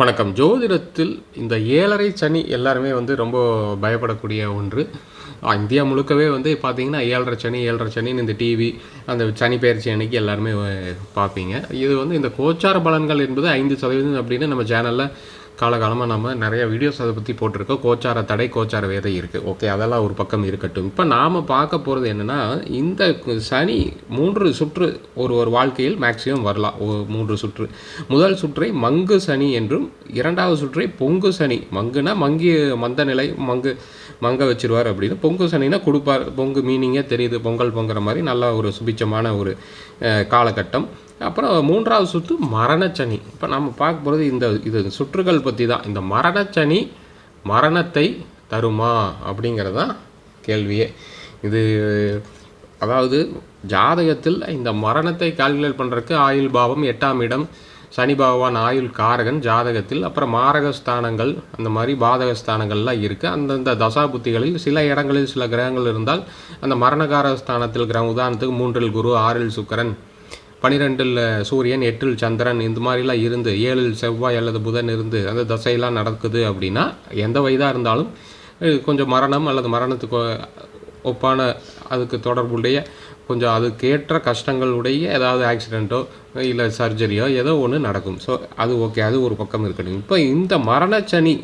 வணக்கம். ஜோதிடத்தில் இந்த ஏழரை சனி எல்லாருமே வந்து ரொம்ப பயப்படக்கூடிய ஒன்று. இந்தியா முழுக்கவே வந்து பார்த்தீங்கன்னா ஏழரை சனி ஏழரை சனின்னு இந்த டிவி அந்த சனி பயிற்சி அன்னைக்கு எல்லாருமே பார்ப்பீங்க. இது வந்து இந்த கோச்சார பலன்கள் என்பது ஐந்து சதவீதம் அப்படின்னு நம்ம சேனலில் காலகாலமாக நம்ம நிறைய வீடியோஸ் அதை பற்றி போட்டிருக்கோம். கோச்சார தடை கோச்சார வேதை இருக்குது ஓகே அதெல்லாம் ஒரு பக்கம் இருக்கட்டும். இப்போ நாம் பார்க்க போகிறது என்னென்னா இந்த சனி மூன்று சுற்று ஒரு ஒரு வாழ்க்கையில் மேக்ஸிமம் வரலாம். மூன்று சுற்று. முதல் சுற்றை மங்கு சனி என்றும் இரண்டாவது சுற்றை பொங்கு சனி. மங்குனா மங்கி மந்த நிலை மங்கு மங்க வச்சிருவார் அப்படின்னு. பொங்கு சனினா கொடுப்பார். பொங்கு மீனிங்கே தெரியுது. பொங்கல் பொங்குற மாதிரி நல்ல ஒரு சுபிச்சமான ஒரு காலகட்டம். அப்புறம் மூன்றாவது சுற்று மரணச்சனி. இப்போ நம்ம பார்க்க போகிறது இந்த இது சுற்றுகள் பற்றி தான் இந்த மரணச்சனி மரணத்தை தருமா அப்படிங்கிறது தான் கேள்வியே. இது அதாவது ஜாதகத்தில் இந்த மரணத்தை கால்குலேட் பண்ணுறதுக்கு ஆயுள் பாவம் எட்டாம் இடம் சனி பகவான் ஆயுள் காரகன் ஜாதகத்தில் அப்புறம் மாரக ஸ்தானங்கள் அந்த மாதிரி பாதக ஸ்தானங்கள்லாம் இருக்குது அந்தந்த தசா புத்திகளில் சில இடங்களில் சில கிரகங்கள் இருந்தால் அந்த மரணகார ஸ்தானத்தில் கிரகம் உதாரணத்துக்கு மூன்றில் குரு ஆறில் சுக்கரன் பனிரெண்டில் சூரியன் எட்டில் சந்திரன் இந்த மாதிரிலாம் இருந்து ஏழில் செவ்வாய் அல்லது புதன் இருந்து அந்த தசையெல்லாம் நடக்குது அப்படின்னா எந்த வயதாக இருந்தாலும் கொஞ்சம் மரணம் அல்லது மரணத்துக்கு ஒப்பான அதுக்கு தொடர்புடைய கொஞ்சம் அதுக்கேற்ற கஷ்டங்களுடைய ஏதாவது ஆக்சிடெண்ட்டோ இல்லை சர்ஜரியோ ஏதோ ஒன்று நடக்கும். ஸோ அது ஓகே அது ஒரு பக்கம் இருக்கட்டும். இப்போ இந்த மரணச்சனி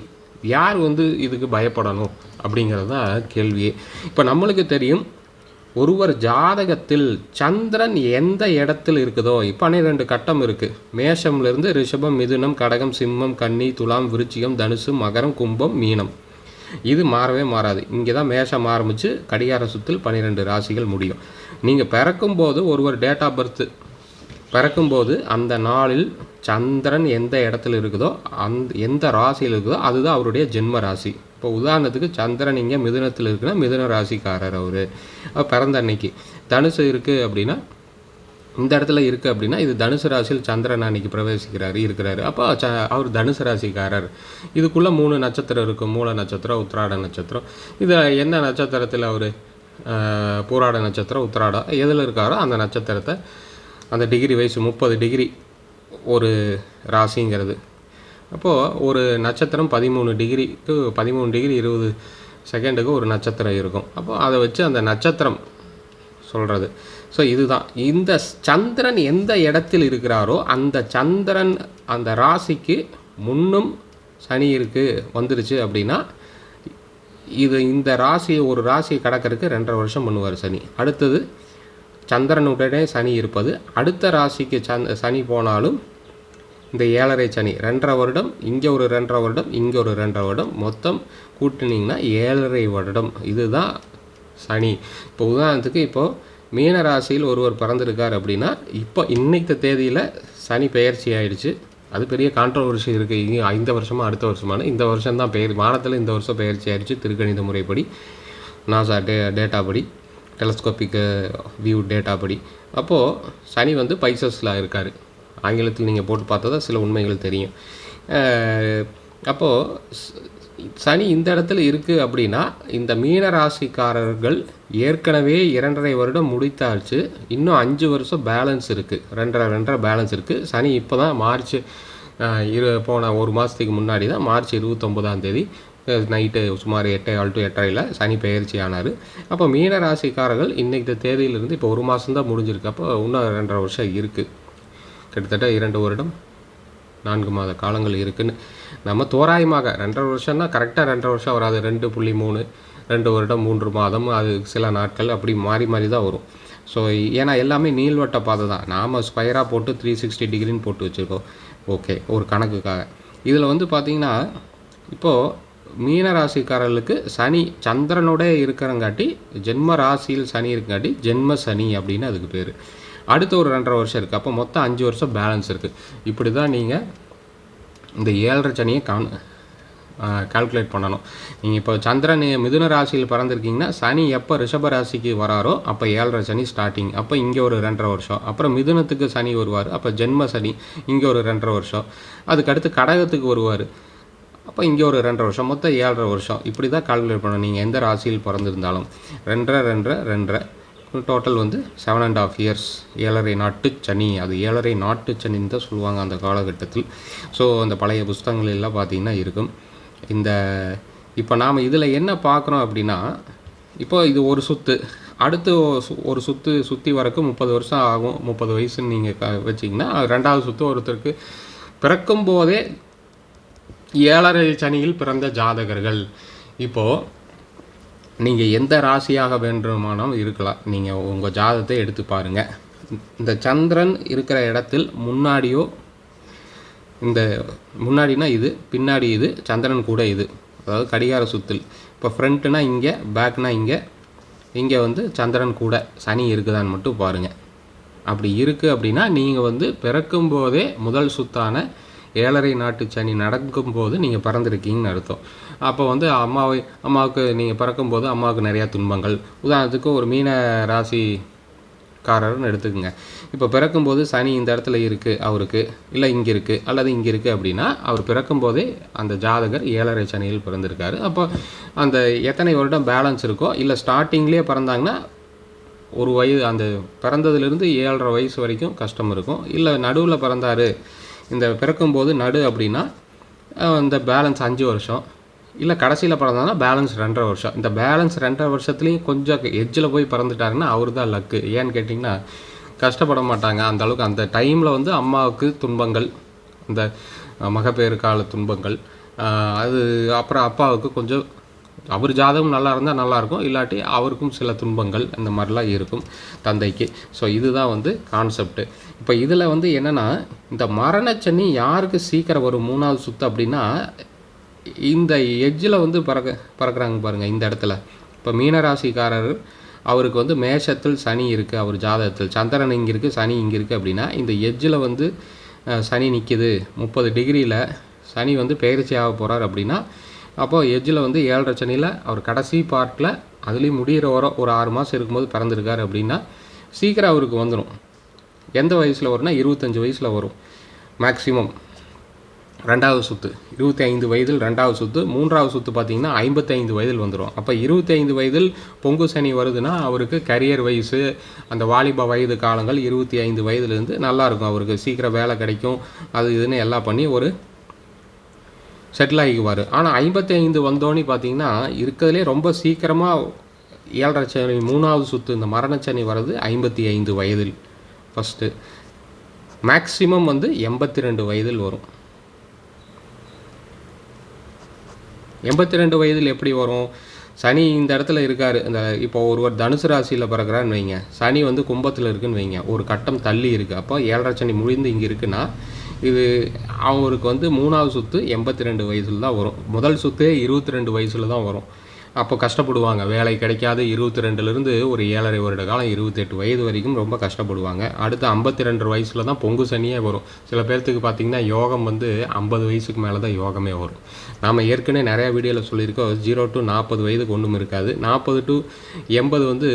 யார் வந்து இதுக்கு பயப்படணும் அப்படிங்கிறது தான் கேள்வியே. இப்போ நம்மளுக்கு தெரியும் ஒருவர் ஜாதகத்தில் சந்திரன் எந்த இடத்தில் இருக்குதோ பன்னிரெண்டு கட்டம் இருக்குது மேஷம்லேருந்து ரிஷபம் மிதுனம் கடகம் சிம்மம் கன்னி துலாம் விருச்சிகம் தனுசு மகரம் கும்பம் மீனம். இது மாறவே மாறாது. இங்கே தான் மேஷம் ஆரம்பித்து கடிகார சுத்தில் பன்னிரெண்டு ராசிகள் முடியும். நீங்கள் பிறக்கும்போது ஒருவர் டேட் ஆஃப் பர்த்து பிறக்கும்போது அந்த நாளில் சந்திரன் எந்த இடத்துல இருக்குதோ அந் எந்த ராசியில் இருக்குதோ அதுதான் அவருடைய ஜென்ம ராசி. இப்போ உதாரணத்துக்கு சந்திரன் இங்கே மிதுனத்தில் இருக்குன்னா மிதுன ராசிக்காரர் அவர். பிறந்த அன்னைக்கு. தனுசு இருக்குது அப்படின்னா இந்த இடத்துல இருக்குது அப்படின்னா இது தனுசு ராசியில் சந்திரன் அன்னைக்கு பிரவேசிக்கிறாரு இருக்கிறாரு. அப்போ ச அவர் தனுசு ராசிக்காரர். இதுக்குள்ளே மூணு நட்சத்திரம் இருக்கும் மூல நட்சத்திரம் உத்திராட நட்சத்திரம். இது என்ன நட்சத்திரத்தில் அவர்? பூராட நட்சத்திரம் உத்திராடம் எதில் இருக்காரோ அந்த நட்சத்திரத்தை அந்த டிகிரி வயசு முப்பது டிகிரி ஒரு ராசிங்கிறது. அப்போது ஒரு நட்சத்திரம் பதிமூணு டிகிரிக்கு பதிமூணு டிகிரி இருபது செகண்டுக்கு ஒரு நட்சத்திரம் இருக்கும். அப்போ அதை வச்சு அந்த நட்சத்திரம் சொல்கிறது ஸோ இதுதான். இந்த சந்திரன் எந்த இடத்தில் இருக்கிறாரோ அந்த சந்திரன் அந்த ராசிக்கு முன்னும் சனி இருக்குது வந்துருச்சு அப்படின்னா இது இந்த ராசி ஒரு ராசியை கடக்கிறதுக்கு ரெண்டரை வருஷம் பண்ணுவார் சனி. அடுத்தது சந்திரனுடனே சனி இருப்பது. அடுத்த ராசிக்கு சந் சனி போனாலும் இந்த ஏழரை சனி ரெண்டரை வருடம் இங்கே ஒரு ரெண்டரை வருடம் இங்கே ஒரு ரெண்டரை வருடம். மொத்தம் கூட்டினீங்கன்னா ஏழரை வருடம். இதுதான் சனி. இப்போ உதாரணத்துக்கு இப்போது மீன ராசியில் ஒருவர் பிறந்திருக்கார் அப்படின்னா இப்போ இன்னைக்கு தேதியில் சனி பெயர்ச்சி ஆயிடுச்சு. அது பெரிய கான்ட்ரவர்சி இருக்குது இங்கே இந்த வருஷமா அடுத்த வருஷமான. இந்த வருஷம் தான் பெயர் வானத்தில் இந்த வருஷம் பெயர்ச்சி ஆயிடுச்சு. திருக்கணித முறைப்படி நாசா டே டேட்டா படி டெலஸ்கோப்பிக்கு வியூ டேட்டா படி. அப்போது சனி வந்து பைசஸில் இருக்கார். ஆங்கிலத்தில் நீங்கள் போட்டு பார்த்தா தான் சில உண்மைகள் தெரியும். அப்போது சனி இந்த இடத்துல இருக்குது அப்படின்னா இந்த மீன ராசிக்காரர்கள் ஏற்கனவே இரண்டரை வருடம் முடித்தாச்சு. இன்னும் அஞ்சு வருஷம் பேலன்ஸ் இருக்குது ரெண்டரை ரெண்டரை பேலன்ஸ் இருக்குது சனி இப்போ தான் மார்ச் இரு போன ஒரு மாதத்துக்கு முன்னாடி தான் மார்ச் இருபத்தொம்போதாம் தேதி நைட்டு சுமார் எட்டை ஆள் டு எட்டரையில் சனி பெயர்ச்சி ஆனார். அப்போ மீன ராசிக்காரர்கள் இன்றைக்கு தேதியிலிருந்து இப்போ ஒரு மாதம் தான் முடிஞ்சிருக்கு. அப்போ இன்னும் ரெண்டரை வருஷம் இருக்குது கிட்டத்தட்ட இரண்டு வருடம் நான்கு மாத காலங்கள் இருக்குதுன்னு நம்ம தோராயமாக ரெண்டரை வருஷம்னா கரெக்டாக ரெண்டரை வருஷம் வராது. ரெண்டு புள்ளி மூணு ரெண்டு வருடம் மூன்று மாதம் அது சில நாட்கள் அப்படி மாறி மாறி தான் வரும். ஸோ ஏன்னா எல்லாமே நீள்வட்ட பாதை தான். நாம் ஸ்கொயராக போட்டு த்ரீ சிக்ஸ்டி டிகிரின்னு போட்டு வச்சுருக்கோம். ஓகே ஒரு கணக்குக்காக. இதில் வந்து பார்த்திங்கன்னா இப்போது மீன ராசிக்காரர்களுக்கு சனி சந்திரனோட இருக்கிறங்காட்டி ஜென்ம ராசியில் சனி இருக்கங்காட்டி ஜென்ம சனி அப்படின்னு அதுக்கு பேர். அடுத்த ஒரு ரெண்டரை வருஷம் இருக்குது அப்போ மொத்தம் அஞ்சு வருஷம் பேலன்ஸ் இருக்குது இப்படி தான் நீங்கள் இந்த ஏழரை சனியை கான் கால்குலேட் பண்ணணும். நீங்கள் இப்போ சந்திரன் மிதுன ராசியில் பிறந்திருக்கீங்கன்னா சனி எப்போ ரிஷப ராசிக்கு வராரோ அப்போ ஏழரை சனி ஸ்டார்டிங் அப்போ இங்கே ஒரு ரெண்டரை வருஷம். அப்புறம் மிதுனத்துக்கு சனி வருவார். அப்போ ஜென்ம சனி இங்கே ஒரு ரெண்டரை வருஷம். அதுக்கடுத்து கடகத்துக்கு வருவார். அப்போ இங்கே ஒரு ரெண்டரை வருஷம். மொத்தம் ஏழரை வருஷம். இப்படி தான் கால்குலேட் பண்ணணும். நீங்கள் எந்த ராசியில் பிறந்திருந்தாலும். ரெண்டரை ரெண்டரை ரெண்டரை. டோட்டல் வந்து செவன் அண்ட் ஆஃப் இயர்ஸ் ஏழரை நாட்டு சனி. அது ஏழரை நாட்டு சனின்னு தான் சொல்லுவாங்க அந்த காலகட்டத்தில். ஸோ அந்த பழைய புஸ்தகங்கள் எல்லாம் இருக்கும். இந்த இப்போ நாம் இதில் என்ன பார்க்குறோம் அப்படின்னா இப்போ இது ஒரு சுத்து. அடுத்து ஒரு சு- சுற்று சுற்றி வரக்கு முப்பது வருஷம் ஆகும். முப்பது வயசுன்னு நீங்கள் க வச்சிங்கன்னா ரெண்டாவது சுற்று ஒருத்தருக்கு பிறக்கும் போதே ஏழரை சனியில் பிறந்த ஜாதகர்கள். இப்போது நீங்கள் எந்த ராசியாக வேண்டுமானாலும் இருக்கலாம். நீங்கள் உங்கள் ஜாதத்தை எடுத்து பாருங்கள் இந்த சந்திரன் இருக்கிற இடத்தில் முன்னாடியோ இந்த முன்னாடினா இது பின்னாடி இது சந்திரன் கூட இது. அதாவது கடிகார சுத்தில். இப்போ ஃப்ரண்ட்டுனா இங்கே பேக்னா இங்கே. இங்கே வந்து சந்திரன் கூட சனி இருக்குதான்னு மட்டும் பாருங்கள் அப்படி இருக்குது அப்படின்னா நீங்கள் வந்து பிறக்கும் போதே முதல் சுத்தான ஏழரை நாட்டு சனி நடக்கும்போது நீங்கள் பிறந்திருக்கீங்கன்னு அர்த்தம். அப்போ வந்து அம்மாவை அம்மாவுக்கு நீங்கள் பிறக்கும்போது அம்மாவுக்கு நிறையா துன்பங்கள். உதாரணத்துக்கு ஒரு மீன ராசி காரர்னு எடுத்துக்கோங்க. இப்போ பிறக்கும்போது சனி இந்த இடத்துல இருக்குது அவருக்கு இல்லை இங்கே இருக்குது அல்லது இங்கே இருக்குது அப்படின்னா அவர் பிறக்கும்போதே அந்த ஜாதகர் ஏழரை சனியில் பிறந்திருக்காரு. அப்போ அந்த எத்தனை வருடம் பேலன்ஸ் இருக்கோ இல்லை ஸ்டார்டிங்லேயே பிறந்தாங்கன்னா ஒரு வயது அந்த பிறந்ததுலேருந்து ஏழரை வயசு வரைக்கும் கஷ்டம் இருக்கும். இல்லை நடுவில் பிறந்தாரு இந்த பிறக்கும்போது நடு அப்படின்னா இந்த பேலன்ஸ் அஞ்சு வருஷம். இல்லை கடைசியில் பிறந்தாங்கன்னா பேலன்ஸ் ரெண்டரை வருஷம். இந்த பேலன்ஸ் ரெண்டரை வருஷத்துலேயும் கொஞ்சம் எட்ஜில் போய் பிறந்துட்டாருன்னா அவர் தான் லக்கு ஏன்னு கேட்டிங்கன்னா கஷ்டப்பட மாட்டாங்க. அந்த அளவுக்கு அந்த டைமில் வந்து அம்மாவுக்கு துன்பங்கள் இந்த மகப்பேறு கால துன்பங்கள் அது அப்புறம் அப்பாவுக்கு கொஞ்சம் அவர் ஜாதகம் நல்லா இருந்தால் நல்லாயிருக்கும் இல்லாட்டி அவருக்கும் சில துன்பங்கள் அந்த மாதிரிலாம் இருக்கும் தந்தைக்கு. ஸோ இதுதான் வந்து கான்செப்ட் இப்போ இதில் வந்து என்னென்னா இந்த மரணச்சனி யாருக்கு சீக்கிரம் வரும் மூணாவது சுத்து அப்படின்னா இந்த எஜ்ஜில் வந்து பறக்க பறக்கிறாங்க பாருங்கள் இந்த இடத்துல. இப்போ மீனராசிக்காரர் அவருக்கு வந்து மேஷத்தில் சனி இருக்குது அவர் ஜாதகத்தில். சந்திரன் இங்கே இருக்குது சனி இங்கே இருக்குது அப்படின்னா இந்த எஜ்ஜில் வந்து சனி நிற்கிது முப்பது டிகிரியில் சனி வந்து பெயர்ச்சி ஆக போகிறார் அப்படின்னா அப்போது எஜ்ஜில் வந்து ஏழரை சனியில் அவர் கடைசி பார்ட்டில் அதுலேயும் முடிகிற வர ஒரு ஆறு மாதம் இருக்கும்போது பிறந்திருக்கார் அப்படின்னா சீக்கிரம் அவருக்கு வந்துடும் எந்த வயசில் வரும்னா இருபத்தஞ்சி வயசில் வரும். மேக்ஸிமம் ரெண்டாவது சொத்து. இருபத்தி ஐந்து வயதில் ரெண்டாவது சொத்து. மூன்றாவது சொத்து பார்த்திங்கன்னா ஐம்பத்தைந்து வயதில் வந்துடும் அப்போ இருபத்தைந்து வயதில் பொங்கு சனி வருதுன்னா அவருக்கு கரியர் வயசு அந்த வாலிப வயது காலங்கள் இருபத்தி ஐந்து வயதுலேருந்து நல்லாயிருக்கும் அவருக்கு சீக்கிரம் வேலை கிடைக்கும். அது இதுன்னு எல்லாம் பண்ணி ஒரு செட்டில் ஆகிக்குவார். ஆனால் ஐம்பத்தி ஐந்து வந்தோன்னு பார்த்தீங்கன்னா இருக்கிறதுலே ரொம்ப சீக்கிரமாக ஏழரை சனி மூணாவது சொத்து இந்த மரணச்சனி வர்றது ஐம்பத்தி ஐந்து வயதில். ஃபஸ்ட்டு மேக்ஸிமம் வந்து எண்பத்தி ரெண்டு வயதில் வரும். எண்பத்தி ரெண்டு வயதில் எப்படி வரும்? சனி இந்த இடத்துல இருக்கார். இந்த இப்போ ஒருவர் தனுசு ராசியில் பிறகுறான்னு வைங்க. சனி வந்து கும்பத்தில் இருக்குன்னு வைங்க. ஒரு கட்டம் தள்ளி இருக்குது அப்போ ஏழரை சனி முடிந்து இங்கே இருக்குன்னா இது அவருக்கு வந்து மூணாவது சொத்து எண்பத்தி ரெண்டு வயசில் தான் வரும். முதல் சுத்தே இருபத்தி ரெண்டு வயசில் தான் வரும். அப்போ கஷ்டப்படுவாங்க. வேலை கிடைக்காது. இருபத்தி ரெண்டுலேருந்து ஒரு ஏழரை வருட காலம் இருபத்தெட்டு வயது வரைக்கும் ரொம்ப கஷ்டப்படுவாங்க. அடுத்து ஐம்பத்தி ரெண்டு வயசில் தான் பொங்கு சனியே வரும். சில பேர்த்துக்கு பார்த்தீங்கன்னா யோகம் வந்து ஐம்பது வயசுக்கு மேலே தான் யோகமே வரும். நாம் ஏற்கனவே நிறையா வீடியோவில் சொல்லியிருக்கோம். ஜீரோ டு நாற்பது வயதுக்கு ஒன்றும் இருக்காது. நாற்பது டு எண்பது வந்து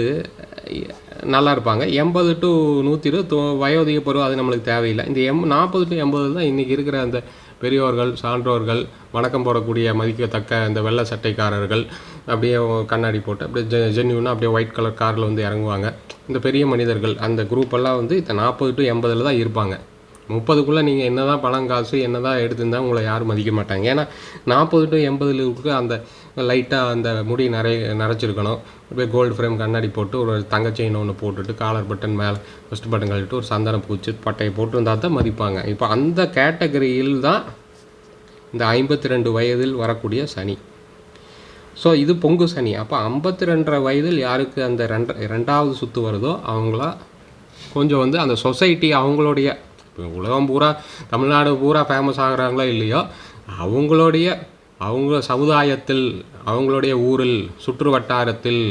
நல்லா இருப்பாங்க. எண்பது டு நூற்றி இருபது வயோதிக பருவம் அது நம்மளுக்கு தேவையில்லை. இந்த எம் நாற்பது டு எண்பது தான் இன்றைக்கி இருக்கிற அந்த பெரியோர்கள் சான்றோர்கள் வணக்கம் போடக்கூடிய மதிக்கத்தக்க இந்த வெள்ள சட்டைக்காரர்கள் அப்படியே கண்ணாடி போட்டு அப்படியே ஜெ ஜென்யூனாக அப்படியே ஒயிட் கலர் காரில் வந்து இறங்குவாங்க. இந்த பெரிய மனிதர்கள் அந்த குரூப் எல்லாம் வந்து இந்த நாற்பது டு எண்பதில் தான் இருப்பாங்க. முப்பதுக்குள்ளே நீங்கள் என்ன தான் பணம் காசு என்ன தான் எடுத்திருந்தா உங்களை யாரும் மதிக்க மாட்டாங்க. ஏன்னா நாற்பது டு எண்பதுல இருக்க அந்த லைட்டாக அந்த முடி நிறைய நிறைச்சிருக்கணும் அப்படியே கோல்டு ஃப்ரேம் கண்ணாடி போட்டு ஒரு தங்க செயின் ஒன்று போட்டுட்டு காலர் பட்டன் மேலே ஃபஸ்ட் பட்டன் கழிட்டு ஒரு சந்தனம் பூச்சி பட்டையை போட்டிருந்தா தான் மதிப்பாங்க. இப்போ அந்த கேட்டகரியில் தான் இந்த ஐம்பத்தி ரெண்டு வயதில் வரக்கூடிய சனி. ஸோ இது பொங்கு சனி. அப்போ ஐம்பத்தி ரெண்டரை வயதில் யாருக்கு அந்த ரெண்டு ரெண்டாவது சுற்று வருதோ அவங்களா கொஞ்சம் வந்து அந்த சொசைட்டி அவங்களுடைய இப்போ உலகம் பூரா தமிழ்நாடு பூரா ஃபேமஸ் ஆகுறாங்களோ இல்லையோ அவங்களுடைய அவங்க சமுதாயத்தில் அவங்களுடைய ஊரில் சுற்று வட்டாரத்தில்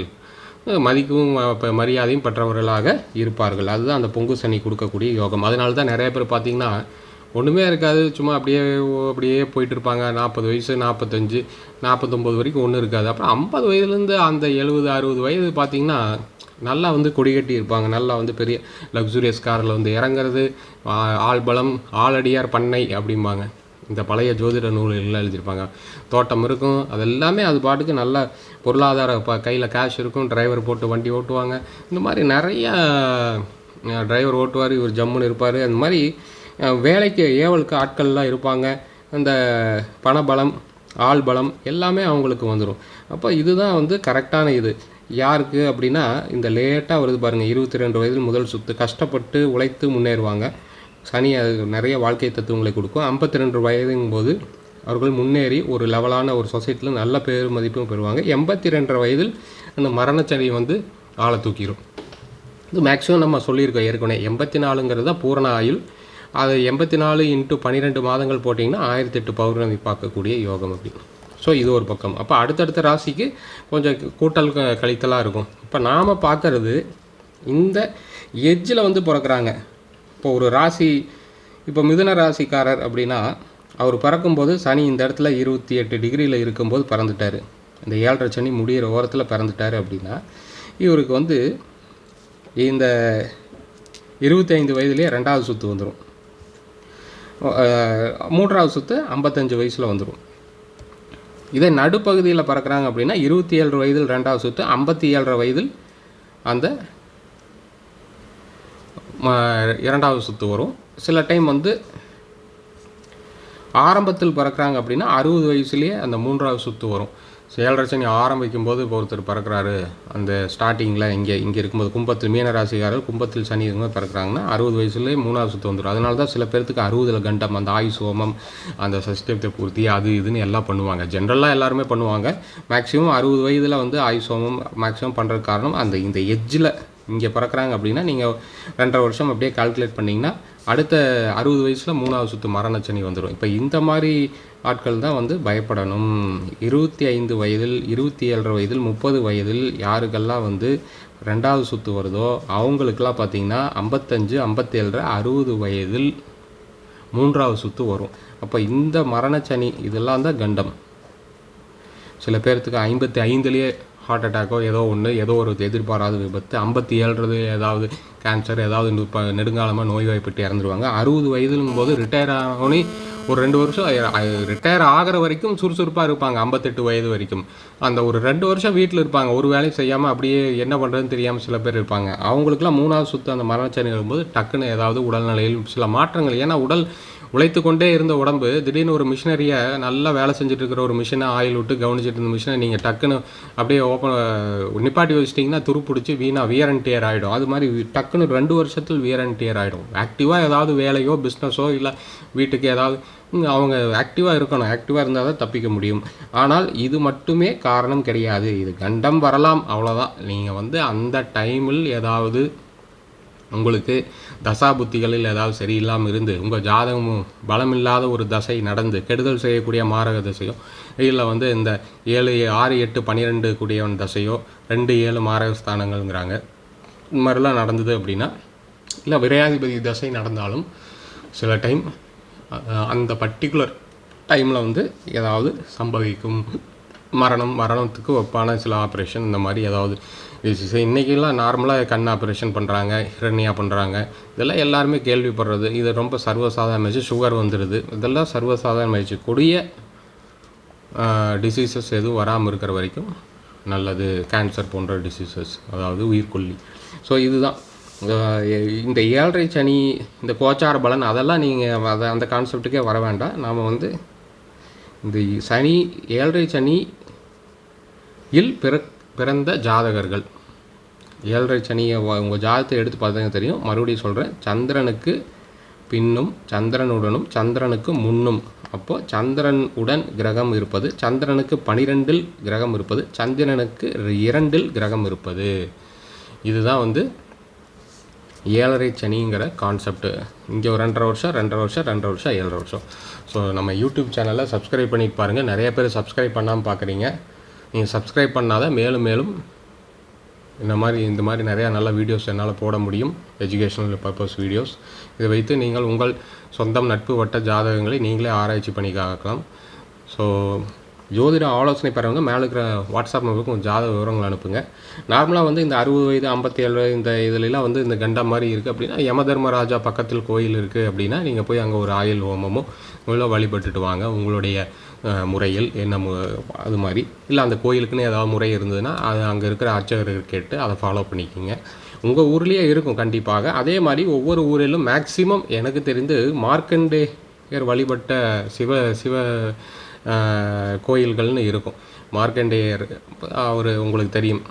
மதிக்கவும் மரியாதையும் பெற்றவர்களாக இருப்பார்கள். அதுதான் அந்த பொங்கு சனி கொடுக்கக்கூடிய யோகம். அதனால தான் நிறைய பேர் பார்த்திங்கன்னா ஒன்றுமே இருக்காது. சும்மா அப்படியே ஓ- அப்படியே போயிட்டுருப்பாங்க நாற்பது வயசு நாற்பத்தஞ்சு நாற்பத்தொம்போது வரைக்கும் ஒன்றும் இருக்காது. அப்புறம் ஐம்பது வயதுலேருந்து அந்த எழுபது அறுபது வயது பார்த்திங்கன்னா நல்லா வந்து கொடி கட்டி இருப்பாங்க. நல்லா வந்து பெரிய லக்ஸுரியஸ் காரில் வந்து இறங்குறது ஆ- ஆள் பலம் ஆளடியார் பண்ணை அப்படிம்பாங்க. இந்த பழைய ஜோதிட நூல்கள்லாம் எழுதியிருப்பாங்க. தோட்டம் இருக்கும். அது எல்லாமே அது பாட்டுக்கு நல்ல பொருளாதார இப்போ கையில் கேஷ் இருக்கும். டிரைவர் போட்டு வண்டி ஓட்டுவாங்க. இந்த மாதிரி நிறையா டிரைவர் ஓட்டுவார். இவர் ஜம்முன்னு இருப்பார். அந்த மாதிரி வேலைக்கு ஏவலுக்கு ஆட்கள்லாம் இருப்பாங்க. அந்த பணபலம் ஆள் பலம் எல்லாமே அவங்களுக்கு வந்துடும் அப்போ இதுதான் வந்து கரெக்டான இது. யாருக்கு அப்படின்னா இந்த லேட்டாக வருது பாருங்கள் இருபத்தி ரெண்டு வயதில் முதல் சுத்து. கஷ்டப்பட்டு உழைத்து முன்னேறுவாங்க. சனி அது நிறைய வாழ்க்கை தத்துவங்களை கொடுக்கும். ஐம்பத்தி ரெண்டு வயதுங்கும் போது அவர்கள் முன்னேறி ஒரு லெவலான ஒரு சொசைட்டியில் நல்ல பேர் மதிப்பும் பெறுவாங்க. எண்பத்தி ரெண்டரை வயதில் அந்த மரணச்சனி வந்து ஆளை தூக்கிடும் இது மேக்ஸிமம் நம்ம சொல்லியிருக்கோம் ஏற்கனவே. எண்பத்தி நாலுங்கிறது தான் பூரண ஆயுள். அது எண்பத்தி நாலு இன்ட்டு பன்னிரெண்டு மாதங்கள் போட்டிங்கன்னா ஆயிரத்தி எட்டு பௌர்ணமி பார்க்கக்கூடிய யோகம் அப்படி. ஸோ இது ஒரு பக்கம். அப்போ அடுத்தடுத்த ராசிக்கு கொஞ்சம் கூட்டல் க- கழித்தலாக இருக்கும். இப்போ நாம் பார்க்கறது இந்த எஜ்ஜில் வந்து பிறக்கிறாங்க. இப்போ ஒரு ராசி இப்போ மிதுன ராசிக்காரர் அப்படின்னா அவர் பிறக்கும்போது சனி இந்த இடத்துல இருபத்தி எட்டு டிகிரியில் இருக்கும்போது பிறந்துட்டார். இந்த ஏழரை சனி முடிகிற ஓரத்தில் பிறந்துட்டார் அப்படின்னா இவருக்கு வந்து இந்த இருபத்தைந்து வயதுலேயே ரெண்டாவது சுற்று வந்துடும் மூன்றாவது சொத்து ஐம்பத்தஞ்சு வயசில் வந்துடும் இதே நடுப்பகுதியில் பறக்கிறாங்க அப்படின்னா இருபத்தி ஏழு வயதில் ரெண்டாவது சொத்து ஐம்பத்தி ஏழரை வயதில் அந்த இரண்டாவது சொத்து வரும். சில டைம் வந்து ஆரம்பத்தில் பறக்கிறாங்க அப்படின்னா அறுபது வயசுலேயே அந்த மூன்றாவது சொத்து வரும். ஏழரை சனி ஆரம்பிக்கும் போது இப்போ ஒருத்தர் பறக்கிறாரு. அந்த ஸ்டார்டிங்கில் இங்கே இங்கே இருக்கும்போது கும்பத்தில் மீனராசிக்காரர் கும்பத்தில் சனி இருக்கும்போது பறக்கிறாங்கன்னா அறுபது வயசுலேயே மூணாவது சுத்தம் வந்துடும் அதனால தான் சில பேர்த்துக்கு அறுபதில் கண்டம் அந்த ஆயுஷ் ஹோமம் அந்த சஷ்டத்தை பூர்த்தி அது இதுன்னு எல்லாம் பண்ணுவாங்க. ஜென்ரலாக எல்லாருமே பண்ணுவாங்க. மேக்ஸிமம் அறுபது வயதில் வந்து ஆயுஷ் ஹோமம் மேக்ஸிமம் பண்ணுறதுக்கு காரணம் அந்த இந்த எஜ்ஜில் இங்கே பிறக்கிறாங்க அப்படின்னா நீங்கள் ரெண்டரை வருஷம் அப்படியே கால்குலேட் பண்ணிங்கன்னா அடுத்த அறுபது வயசில் மூணாவது சுற்று மரணச்சனி வந்துடும் இப்போ இந்த மாதிரி ஆட்கள் தான் வந்து பயப்படணும். இருபத்தி ஐந்து வயதில் இருபத்தி ஏழரை வயதில் முப்பது வயதில் யாருக்கெல்லாம் வந்து ரெண்டாவது சுற்று வருதோ அவங்களுக்கெல்லாம் பார்த்தீங்கன்னா ஐம்பத்தஞ்சு ஐம்பத்தேழரை அறுபது வயதில் மூன்றாவது சுற்று வரும். அப்போ இந்த மரணச்சனி இதெல்லாம் தான் கண்டம். சில பேர்த்துக்கு ஐம்பத்தி ஐந்துலேயே ஹார்ட் அட்டாக்கோ ஏதோ ஒன்று ஏதோ ஒரு எதிர்பாராத விபத்து ஐம்பத்தி ஏழுறது ஏதாவது கேன்சர் ஏதாவது இப்போ நெடுங்காலமாக நோய்வாய்ப்பட்டு இறந்துருவாங்க. அறுபது வயதுங்கும் போது ரிட்டையர் ஆகணும் ஒரு ரெண்டு வருஷம் ரிட்டையர் ஆகிற வரைக்கும் சுறுசுறுப்பாக இருப்பாங்க ஐம்பத்தெட்டு வயது வரைக்கும். அந்த ஒரு ரெண்டு வருஷம் வீட்டில் இருப்பாங்க ஒரு வேலையும் செய்யாமல் அப்படியே என்ன பண்ணுறதுன்னு தெரியாமல் சில பேர் இருப்பாங்க. அவங்களுக்குலாம் மூணாவது சுத்து அந்த மரணச்சனி வரும்போது டக்குன்னு ஏதாவது உடல்நிலையில் சில மாற்றங்கள். ஏன்னா உடல் உழைத்து கொண்டே இருந்த உடம்பு திடீர்னு ஒரு மிஷினரியை நல்லா வேலை செஞ்சுட்டு இருக்கிற ஒரு மிஷினை ஆயில் விட்டு கவனிச்சிட்டு இருந்த மிஷினை நீங்கள் டக்குன்னு அப்படியே ஓப்பன் நிப்பாட்டி வச்சிட்டிங்கன்னா துருப்பிடிச்சி வீணாக வியர் அண்ட் டியர் ஆகிடும் அது மாதிரி டக்குன்னு ரெண்டு வருஷத்தில் வியர் அண்ட் டியர் ஆகிடும் ஆக்டிவாக ஏதாவது வேலையோ பிஸ்னஸோ இல்லை வீட்டுக்கு ஏதாவது அவங்க ஆக்டிவாக இருக்கணும். ஆக்டிவாக இருந்தால் தான் தப்பிக்க முடியும். ஆனால் இது மட்டுமே காரணம் கிடையாது. இது கண்டம் வரலாம். அவ்வளோதான் நீங்கள் வந்து அந்த டைமில் ஏதாவது உங்களுக்கு தசா புத்திகளில் ஏதாவது சரியில்லாமல் இருந்து உங்கள் ஜாதகமும் பலமில்லாத ஒரு தசை நடந்து கெடுதல் செய்யக்கூடிய மாரக தசையோ இல்லை வந்து இந்த ஏழு ஆறு எட்டு பன்னிரெண்டு கூடியவன் தசையோ ரெண்டு ஏழு மாரக ஸ்தானங்கள்ங்கிறாங்க. இந்த மாதிரிலாம் நடந்தது அப்படின்னா இல்லை விரையாதிபதி தசை நடந்தாலும் சில டைம் அந்த பர்டிகுலர் டைமில் வந்து ஏதாவது சம்பவிக்கும். மரணம் மரணத்துக்கு ஒப்பான சில ஆப்ரேஷன் இந்த மாதிரி ஏதாவது இன்றைக்கெல்லாம் நார்மலாக கண் ஆப்ரேஷன் பண்ணுறாங்க ஹிரண்யா பண்ணுறாங்க இதெல்லாம் எல்லாருமே கேள்விப்படுறது. இது ரொம்ப சர்வசாதாரணமாச்சு சுகர் வந்துடுது இதெல்லாம் சர்வசாதாரணமாயிடுச்சு கொடிய டிசீசஸ் எதுவும் வராமல் இருக்கிற வரைக்கும் நல்லது. கேன்சர் போன்ற டிசீசஸ் அதாவது உயிர்கொல்லி. ஸோ இதுதான். இந்த ஏழரை சனி இந்த கோச்சார பலன் அதெல்லாம் நீங்கள் அதை அந்த கான்செப்ட்டுக்கே வர வேண்டாம். நாம் வந்து இந்த சனி ஏழரை சனி இல் பிற பிறந்த ஜாதகர்கள். ஏழரை சனியை உங்கள் ஜாதகத்தை எடுத்து பார்த்தீங்கன்னா தெரியும். மறுபடியும் சொல்கிறேன் சந்திரனுக்கு பின்னும் சந்திரனுடனும் சந்திரனுக்கு முன்னும். அப்போ சந்திரன் உடன் கிரகம் இருப்பது சந்திரனுக்கு பனிரெண்டில் கிரகம் இருப்பது சந்திரனுக்கு இரண்டில் கிரகம் இருப்பது. இதுதான் வந்து ஏழரை சனிங்கிற கான்செப்ட் இங்கே ஒரு ரெண்டரை வருஷம் ரெண்டரை வருஷம் ரெண்டரை வருஷம் ஏழரை வருஷம். ஸோ நம்ம யூடியூப் சேனலை சப்ஸ்கிரைப் பண்ணிட்டு பாருங்கள் நிறைய பேர் சப்ஸ்கிரைப் பண்ணாமல் பார்க்குறீங்க நீங்கள் சப்ஸ்கிரைப் தான் மேலும் மேலும் இந்த மாதிரி இந்த மாதிரி நிறையா நல்ல வீடியோஸ் என்னால் போட முடியும். எஜுகேஷனல் பர்பஸ் வீடியோஸ் இதை வைத்து நீங்கள் உங்கள் சொந்தம் நட்பு வட்ட ஜாதகங்களை நீங்களே ஆராய்ச்சி பண்ணி காக்கலாம். ஸோ ஜோதிட ஆலோசனை பெறவங்க மேலே இருக்கிற வாட்ஸ்அப் நம்பருக்கு கொஞ்சம் ஜாதக விவரங்கள் அனுப்புங்க. நார்மலாக வந்து இந்த அறுபது வயது ஐம்பத்தி ஏழு இந்த இதுலலாம் வந்து இந்த கண்டா மாதிரி இருக்குது அப்படின்னா யம தர்மராஜா பக்கத்தில் கோயில் இருக்குது அப்படின்னா நீங்கள் போய் அங்கே ஒரு ஆயில் ஹோமமோ உள்ள வழிபட்டுட்டு வாங்க. உங்களுடைய முறையில் என்ன மு அது மாதிரி. இல்லை அந்த கோயிலுக்குன்னு ஏதாவது முறை இருந்ததுன்னா அது அங்கே இருக்கிற அர்ச்சகர்கள் கேட்டு அதை ஃபாலோ பண்ணிக்கோங்க. உங்கள் ஊர்லேயே இருக்கும் கண்டிப்பாக. அதே மாதிரி ஒவ்வொரு ஊரிலும் மேக்சிமம் எனக்கு தெரிந்து மார்க்கண்டேயர் வழிபட்ட சிவ சிவ கோயில்கள்னு இருக்கும். மார்க்கண்டேயர் அவர் உங்களுக்கு தெரியும்.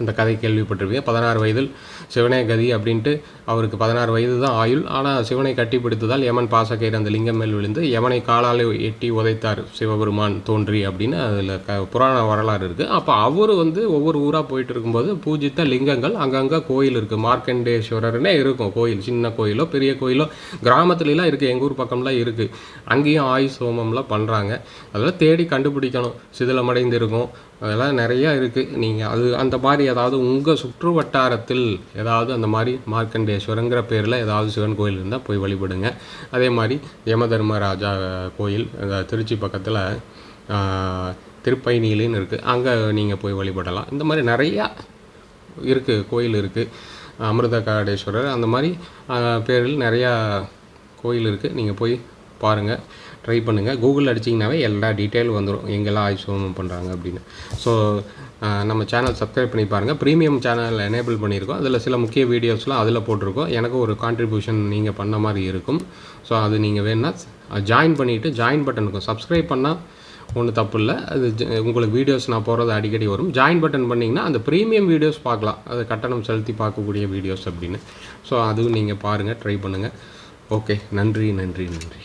அந்த கதை கேள்விப்பட்டிருப்பீங்க. பதினாறு வயதில் சிவனே கதி அப்படின்ட்டு அவருக்கு பதினாறு வயது தான் ஆயுள். ஆனால் சிவனை கட்டி பிடித்ததால் யமன் பாசக்கயிறு அந்த லிங்கம் மேல் விழுந்து யமனை காலால் எட்டி உதைத்தார் சிவபெருமான் தோன்றி அப்படின்னு அதில் க புராண வரலாறு இருக்குது அப்போ அவர் வந்து ஒவ்வொரு ஊராக போயிட்டு இருக்கும்போது பூஜித்த லிங்கங்கள் அங்கங்கே கோயில் இருக்குது மார்க்கண்டேஸ்வரர்னே இருக்கும் கோயில். சின்ன கோயிலோ பெரிய கோயிலோ கிராமத்துலலாம் இருக்குது எங்கள் ஊர் பக்கம்லாம் இருக்குது அங்கேயும் ஆயுஷ் ஹோமம்லாம் பண்ணுறாங்க அதெல்லாம் தேடி கண்டுபிடிக்கணும். சிதிலமடைந்து இருக்கும் அதெல்லாம் நிறையா இருக்குது நீங்கள் அது அந்த மாதிரி ஏதாவது உங்கள் சுற்று வட்டாரத்தில் ஏதாவது அந்த மாதிரி மார்க்கண்டே மார்க்கண்டேஸ்வரங்கிற பேரில் ஏதாவது சிவன் கோயில் இருந்தால் போய் வழிபடுங்க. அதே மாதிரி யமதர்மராஜா கோயில் திருச்சி பக்கத்தில் திருப்பயணியிலேன்னு இருக்குது அங்கே நீங்கள் போய் வழிபடலாம். இந்த மாதிரி நிறையா இருக்குது கோயில் இருக்குது அமிர்தகாடேஸ்வரர் அந்த மாதிரி பேரில் நிறையா கோயில் இருக்குது நீங்கள் போய் பாருங்கள் ட்ரை பண்ணுங்கள் கூகுளில் அடிச்சிங்கனாவே எல்லா டீட்டெயிலும் வந்துடும் எங்கெல்லாம் ஆயுஷ் ஹோமம் பண்ணுறாங்க அப்படின்னு. ஸோ நம்ம சேனல் சப்ஸ்கிரைப் பண்ணி பாருங்கள் ப்ரீமியம் சேனல் எனேபிள் பண்ணியிருக்கோம். அதில் சில முக்கிய வீடியோஸ்லாம் அதில் போட்டிருக்கோம். எனக்கு ஒரு கான்ட்ரிபியூஷன் நீங்கள் பண்ண மாதிரி இருக்கும். ஸோ அது நீங்கள் வேணுன்னா ஜாயின் பண்ணிவிட்டு ஜாயின் பட்டன் இருக்கும் சப்ஸ்கிரைப் பண்ணால் ஒன்றும் தப்பு இல்லை. அது ஜ- உங்களுக்கு வீடியோஸ் நான் போகிறது அடிக்கடி வரும். ஜாயின் பட்டன் பண்ணிங்கன்னா அந்த ப்ரீமியம் வீடியோஸ் பார்க்கலாம். அது கட்டணம் செலுத்தி பார்க்கக்கூடிய வீடியோஸ் அப்படின்னு. ஸோ அதுவும் நீங்கள் பாருங்கள் ட்ரை பண்ணுங்கள் ஓகே நன்றி நன்றி நன்றி.